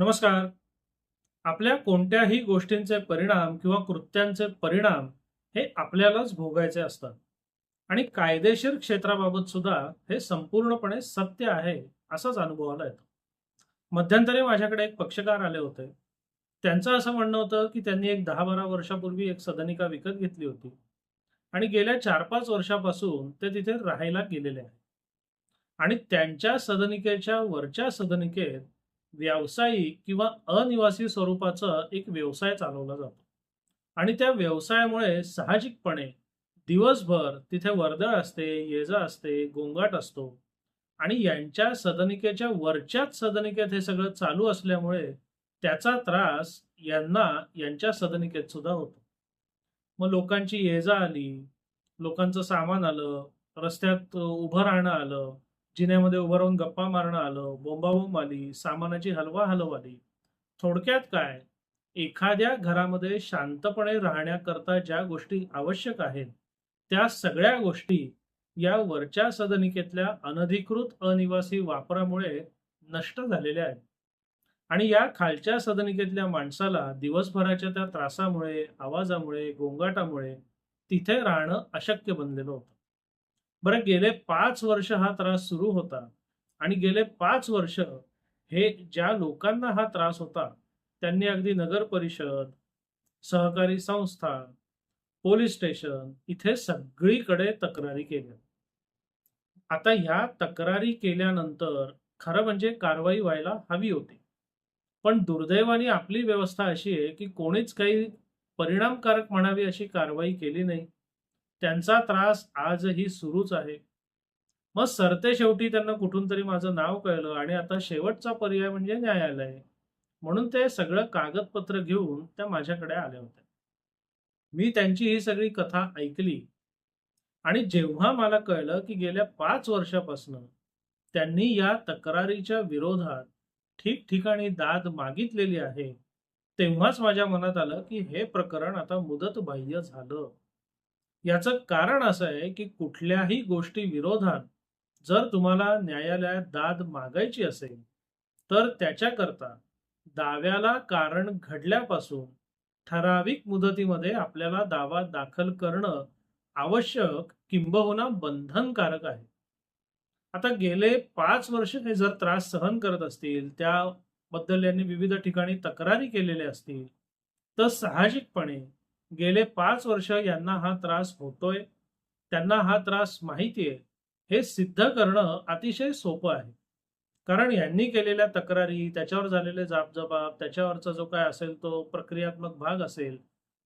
नमस्कार. आपल्या कोणत्याही गोष्टींचे परिणाम किंवा कृत्यांचे परिणाम हे आपल्यालाच भोगायचे असतात. आणि कायदेशीर क्षेत्राबाबत सुद्धा हे संपूर्णपणे सत्य आहे असंच अनुभवाला येतो. मध्यंतरी माझ्याकडे एक पक्षकार आले होते. त्यांचं असं म्हणणं होतं की त्यांनी एक दहा बारा वर्षापूर्वी एक सदनिका विकत घेतली होती. आणि गेल्या चार पाच वर्षापासून ते तिथे राहायला गेलेले आहे. आणि त्यांच्या सदनिकेच्या वरच्या सदनिकेत व्यावसायिक किंवा अनिवासी स्वरूपाचा एक व्यवसाय चालवला जातो. आणि त्या व्यवसायामुळे साहजिकपणे दिवसभर तिथे वर्दळ असते येजा असते गोंगाट असतो. आणि यांच्या सदनिकेच्या वरच्याच सदनिकेत हे सगळं चालू असल्यामुळे त्याचा त्रास यांना यांच्या सदनिकेत सुद्धा होतो. मग लोकांची ये जा आली लोकांचं सामान आलं रस्त्यात उभं राहणं आलं जिन्यामध्ये उभं राहून गप्पा मारणं आलं बोंबाबोंब आली सामानाची हलवा हलव आली. थोडक्यात काय? एखाद्या घरामध्ये शांतपणे राहण्याकरता ज्या गोष्टी आवश्यक आहेत त्या सगळ्या गोष्टी या वरच्या सदनिकेतल्या अनधिकृत अनिवासी वापरामुळे नष्ट झालेल्या आहेत. आणि या खालच्या सदनिकेतल्या माणसाला दिवसभराच्या त्या त्रासामुळे आवाजामुळे गोंगाटामुळे तिथे राहणं अशक्य बनलेलं होतं. बरं गेले पाच वर्ष हा त्रास सुरू होता आणि गेले पाच वर्ष हे ज्या लोकांना हा त्रास होता त्यांनी अगदी नगर परिषद सहकारी संस्था पोलीस स्टेशन इथे सगळीकडे तक्रारी केल्या. आता ह्या तक्रारी केल्यानंतर खरं म्हणजे कारवाई व्हायला हवी होती. पण दुर्दैवाने आपली व्यवस्था अशी आहे की कोणीच काही परिणामकारक म्हणावी अशी कारवाई केली नाही. त्यांचा त्रास आजही सुरूच आहे. मग सरते शेवटी त्यांना कुठून तरी माझं नाव कळलं आणि आता शेवटचा पर्याय म्हणजे न्यायालय. म्हणून ते सगळं कागदपत्र घेऊन त्या माझ्याकडे आल्या होत्या. मी त्यांची ही सगळी कथा ऐकली. आणि जेव्हा मला कळलं की गेल्या पाच वर्षापासून त्यांनी या तक्रारीच्या विरोधात ठिकठिकाणी दाद मागितलेली आहे तेव्हाच माझ्या मनात आलं की हे प्रकरण आता मुदतबाह्य झालं. याचं कारण असं आहे की कुठल्याही गोष्टी विरोधात जर तुम्हाला न्यायालयात दाद मागायची असेल तर त्याच्याकरता दाव्याला कारण घडल्यापासून ठराविक मुदतीमध्ये आपल्याला दावा दाखल करणं आवश्यक किंबहुना बंधनकारक आहे. आता गेले पाच वर्ष हे जर त्रास सहन करत असतील त्याबद्दल यांनी विविध ठिकाणी तक्रारी केलेल्या असतील तर साहजिकपणे गेले पाच वर्ष यांना हा त्रास होतोय. त्यांना हा त्रास माहिती आहे. हे सिद्ध करणं अतिशय सोपं आहे. कारण यांनी केलेल्या तक्रारी त्याच्यावर झालेले जाबजबाब त्याच्यावरचा जो काय असेल तो प्रक्रियात्मक भाग असेल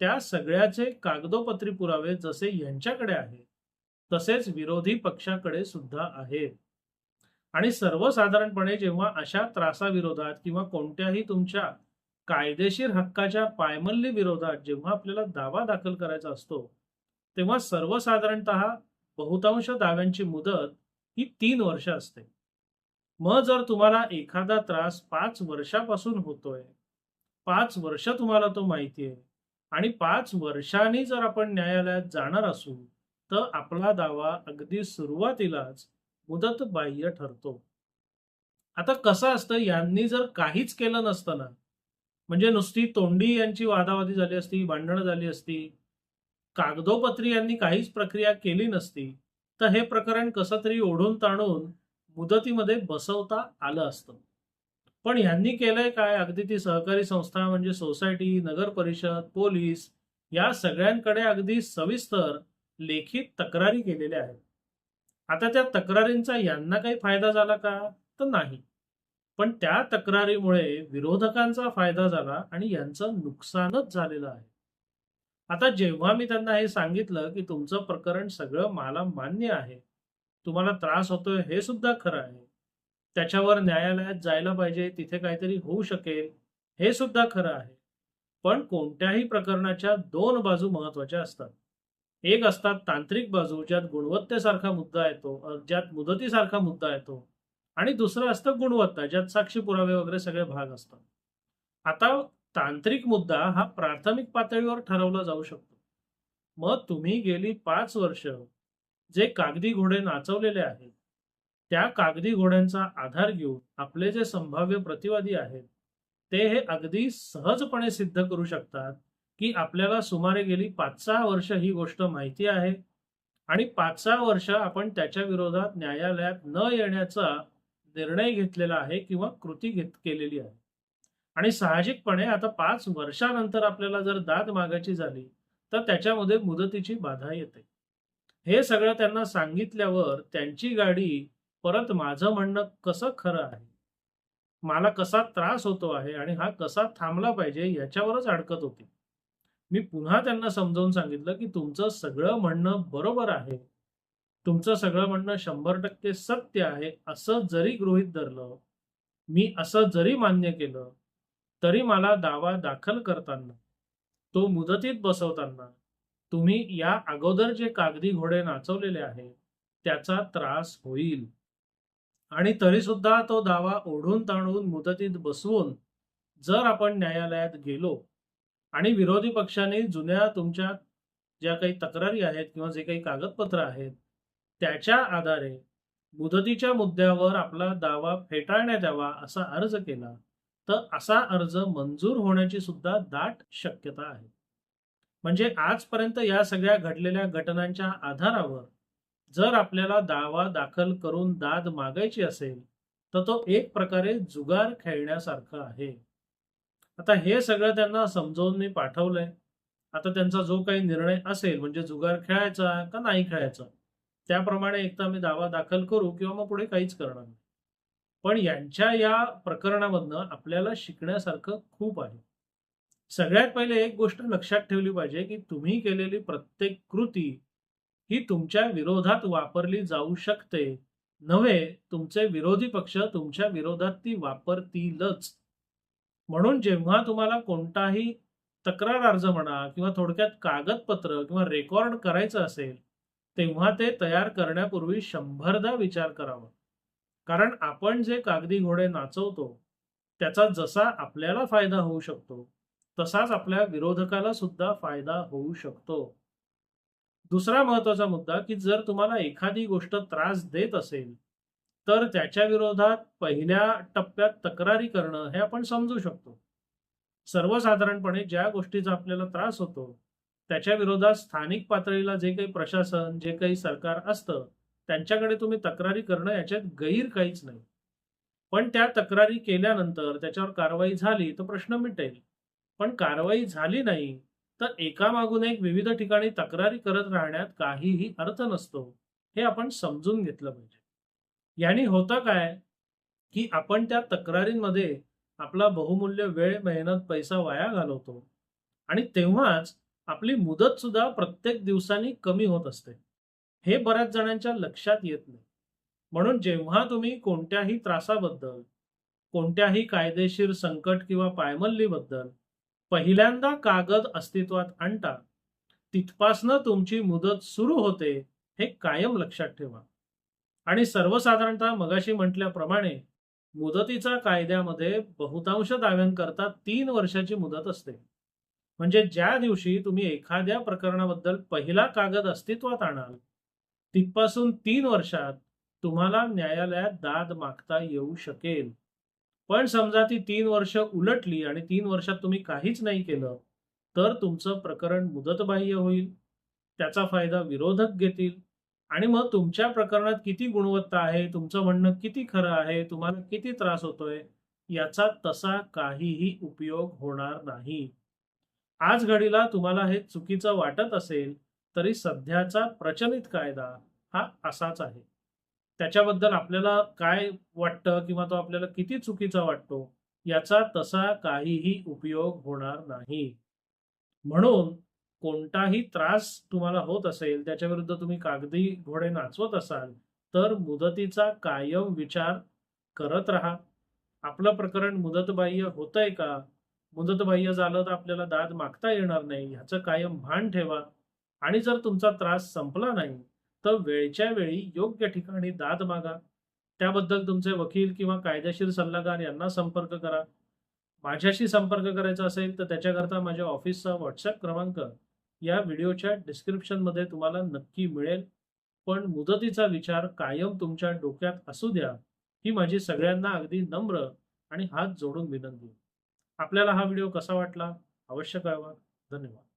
त्या सगळ्याचे कागदोपत्री पुरावे जसे यांच्याकडे आहेत तसेच विरोधी पक्षाकडे सुद्धा आहेत. आणि सर्वसाधारणपणे जेव्हा अशा त्रासाविरोधात किंवा कोणत्याही तुमच्या कायदेशीर हक्काच्या पायमल्ली विरोधात जेव्हा आपल्याला दावा दाखल करायचा असतो तेव्हा सर्वसाधारणत बहुतांश दाव्यांची मुदत ही तीन वर्ष असते. मग जर तुम्हाला एखादा त्रास पाच वर्षापासून होतोय पाच वर्ष तुम्हाला तो माहिती आहे आणि पाच वर्षांनी जर आपण न्यायालयात जाणार असू तर आपला दावा अगदी सुरुवातीलाच मुदत बाह्य ठरतो. आता कसं असतं यांनी जर काहीच केलं नसतं ना म्हणजे नुसती तोंडी यांची वादावादी झाली असती भांडणं झाली असती कागदोपत्री यांनी काहीच प्रक्रिया केली नसती तर हे प्रकरण कसं तरी ओढून ताणून मुदतीमध्ये बसवता आलं असतं. पण यांनी केलंय काय? अगदी ती सहकारी संस्था म्हणजे सोसायटी नगर परिषद पोलीस या सगळ्यांकडे अगदी सविस्तर लेखी तक्रारी केलेल्या आहेत. आता त्या तक्रारींचा यांना काही फायदा झाला का? तर नाही. पण त्या तक्रारीमुळे विरोधकांचा फायदा झाला आणि यांचं नुकसानच झालेलं आहे. आता जेव्हा मी त्यांना हे सांगितलं की तुमचं प्रकरण सगळं मला मान्य आहे तुम्हाला त्रास होतोय हे सुद्धा खरं आहे. त्याच्यावर न्यायालयात जायला पाहिजे तिथे काहीतरी होऊ शकेल हे सुद्धा खरं आहे. पण कोणत्याही प्रकरणाच्या दोन बाजू महत्त्वाच्या असतात. एक असतात तांत्रिक बाजू ज्यात गुणवत्तेसारखा मुद्दा येतो ज्यात मुदतीसारखा मुद्दा येतो. आणि दुसरं असतं गुणवत्ता ज्यात साक्षी पुरावे वगैरे सगळे भाग असतात. आता तांत्रिक मुद्दा हा प्राथमिक पातळीवर ठरवला जाऊ शकतो. मग तुम्ही गेली पाच वर्ष जे कागदी घोडे नाचवलेले आहेत त्या कागदी घोड्यांचा आधार घेऊन आपले जे संभाव्य प्रतिवादी आहेत ते हे अगदी सहजपणे सिद्ध करू शकतात की आपल्याला सुमारे गेली पाच सहा वर्ष ही गोष्ट माहिती आहे आणि पाच सहा वर्ष आपण त्याच्या विरोधात न्यायालयात न येण्याचा निर्णय घेतलेला आहे किंवा कृती घेत केलेली आहे. आणि साहजिकपणे आता पाच वर्षानंतर आपल्याला जर दाद मागायची झाली तर त्याच्यामध्ये मुदतीची बाधा येते. हे सगळं त्यांना सांगितल्यावर त्यांची गाडी परत माझं म्हणणं कसं खरं आहे? मला कसा त्रास होतो आहे आणि हा कसा थांबला पाहिजे याच्यावरच अडकत होती. मी पुन्हा त्यांना समजावून सांगितलं की तुमचं सगळं म्हणणं बरोबर आहे. तुमचं सगळं म्हणणं शंभर टक्के सत्य आहे. असं जरी गृहीत धरलं मी असं जरी मान्य केलं तरी मला दावा दाखल करताना तो मुदतीत बसवताना तुम्ही या अगोदर जे कागदी घोडे नाचवलेले आहेत त्याचा त्रास होईल. आणि तरी सुद्धा तो दावा ओढून ताणून मुदतीत बसवून जर आपण न्यायालयात गेलो आणि विरोधी पक्षाने जुन्या तुमच्या ज्या काही तक्रारी आहेत किंवा जे काही कागदपत्र आहेत त्याच्या आधारे मुदतीच्या मुद्द्यावर आपला दावा फेटाळण्यात यावा असा अर्ज केला तर असा अर्ज मंजूर होण्याची सुद्धा दाट शक्यता आहे. म्हणजे आजपर्यंत या सगळ्या घडलेल्या घटनांच्या आधारावर जर आपल्याला दावा दाखल करून दाद मागायची असेल तर तो एक प्रकारे जुगार खेळण्यासारखा आहे. आता हे सगळं त्यांना समजावून मी पाठवलंय. आता त्यांचा जो काही निर्णय असेल म्हणजे जुगार खेळायचा का नाही खेळायचा त्याप्रमाणे एकदा आम्ही दावा दाखल करू किंवा मग पुढे काहीच करणार नाही. पण यांच्या या प्रकरणामधनं आपल्याला शिकण्यासारखं खूप आहे. सगळ्यात पहिले एक गोष्ट लक्षात ठेवली पाहिजे की तुम्ही केलेली प्रत्येक कृती ही तुमच्या विरोधात वापरली जाऊ शकते. नव्हे तुमचे विरोधी पक्ष तुमच्या विरोधात ती वापरतीलच. म्हणून जेव्हा तुम्हाला कोणताही तक्रार अर्ज म्हणा किंवा थोडक्यात कागदपत्र किंवा रेकॉर्ड करायचं असेल तेव्हा ते तयार करण्यापूर्वी शंभरदा विचार करावा. कारण आपण जे कागदी घोडे नाचवतो त्याचा जसा आपल्याला फायदा होऊ शकतो तसाच आपल्या विरोधकाला सुद्धा फायदा होऊ शकतो. दुसरा महत्त्वाचा मुद्दा की जर तुम्हाला एखादी गोष्ट त्रास देत असेल तर त्याच्या विरोधात पहिल्या टप्प्यात तक्रारी करणं हे आपण समजू शकतो. सर्वसाधारणपणे ज्या गोष्टीचा आपल्याला त्रास होतो त्याच्या विरोधात स्थानिक पातळीला जे काही प्रशासन जे काही सरकार असतं त्यांच्याकडे तुम्ही तक्रारी करणं याच्यात गैर काहीच नाही. पण त्या तक्रारी केल्यानंतर त्याच्यावर कारवाई झाली तर प्रश्न मिटेल. पण कारवाई झाली नाही तर एकामागून एक विविध ठिकाणी तक्रारी करत राहण्यात काहीही अर्थ नसतो हे आपण समजून घेतलं पाहिजे. याने होतं काय की आपण त्या तक्रारींमध्ये आपला बहुमूल्य वेळ मेहनत पैसा वाया घालवतो आणि तेव्हाच आपली मुदत सुद्धा प्रत्येक दिवसांनी कमी होत असते. हे बऱ्याच जणांच्या लक्षात येत नाही. म्हणून जेव्हा तुम्ही कोणत्याही त्रासाबद्दल कोणत्याही कायदेशीर संकट किंवा पायमल्लीबद्दल पहिल्यांदा कागद अस्तित्वात आणता तिथपासनं तुमची मुदत सुरू होते हे कायम लक्षात ठेवा. आणि सर्वसाधारणतः मगाशी म्हटल्याप्रमाणे मुदतीचा कायद्यामध्ये बहुतांश दाव्यांकरता तीन वर्षाची मुदत असते. म्हणजे ज्या दिवशी तुम्ही एखाद्या प्रकरणाबद्दल पहिला कागद अस्तित्वात आणाल तिथपासून तीन वर्षात तुम्हाला न्यायालयात दाद मागता येऊ शकेल. पण समजा ती तीन वर्ष उलटली आणि तीन वर्षात तुम्ही काहीच नाही केलं तर तुमचं प्रकरण मुदतबाह्य होईल त्याचा फायदा विरोधक घेतील आणि मग तुमच्या प्रकरणात किती गुणवत्ता आहे तुमचं म्हणणं किती खरं आहे तुम्हाला किती त्रास होतोय याचा तसा काहीही उपयोग होणार नाही. आज घडीला तुम्हाला हे चुकीचं वाटत असेल तरी सध्याचा प्रचलित कायदा हा असाच आहे. त्याच्याबद्दल आपल्याला काय वाटतं किंवा तो आपल्याला किती चुकीचा वाटतो याचा तसा काहीही उपयोग होणार नाही. म्हणून कोणताही त्रास तुम्हाला होत असेल त्याच्या विरुद्ध तुम्ही कागदी घोडे नाचवत असाल तर मुदतीचा कायम विचार करत राहा. आपलं प्रकरण मुदतबाह्य होतंय का? मुदतबाह्य झालं तर आपल्याला दाद मागता येणार नाही. ह्याचं कायम भान ठेवा. आणि जर तुमचा त्रास संपला नाही तर वेळच्या वेळी योग्य ठिकाणी दाद मागा. त्याबद्दल तुमचे वकील किंवा कायदेशीर सल्लागार यांना संपर्क करा. माझ्याशी संपर्क करायचा असेल तर त्याच्याकरता माझ्या ऑफिसचा व्हॉट्सअप क्रमांक या व्हिडिओच्या डिस्क्रिप्शनमध्ये तुम्हाला नक्की मिळेल. पण मुदतीचा विचार कायम तुमच्या डोक्यात असू द्या. ही माझी सगळ्यांना अगदी नम्र आणि हात जोडून विनंती. आपल्याला हा व्हिडिओ कसा वाटला? अवश्य कळवा. धन्यवाद.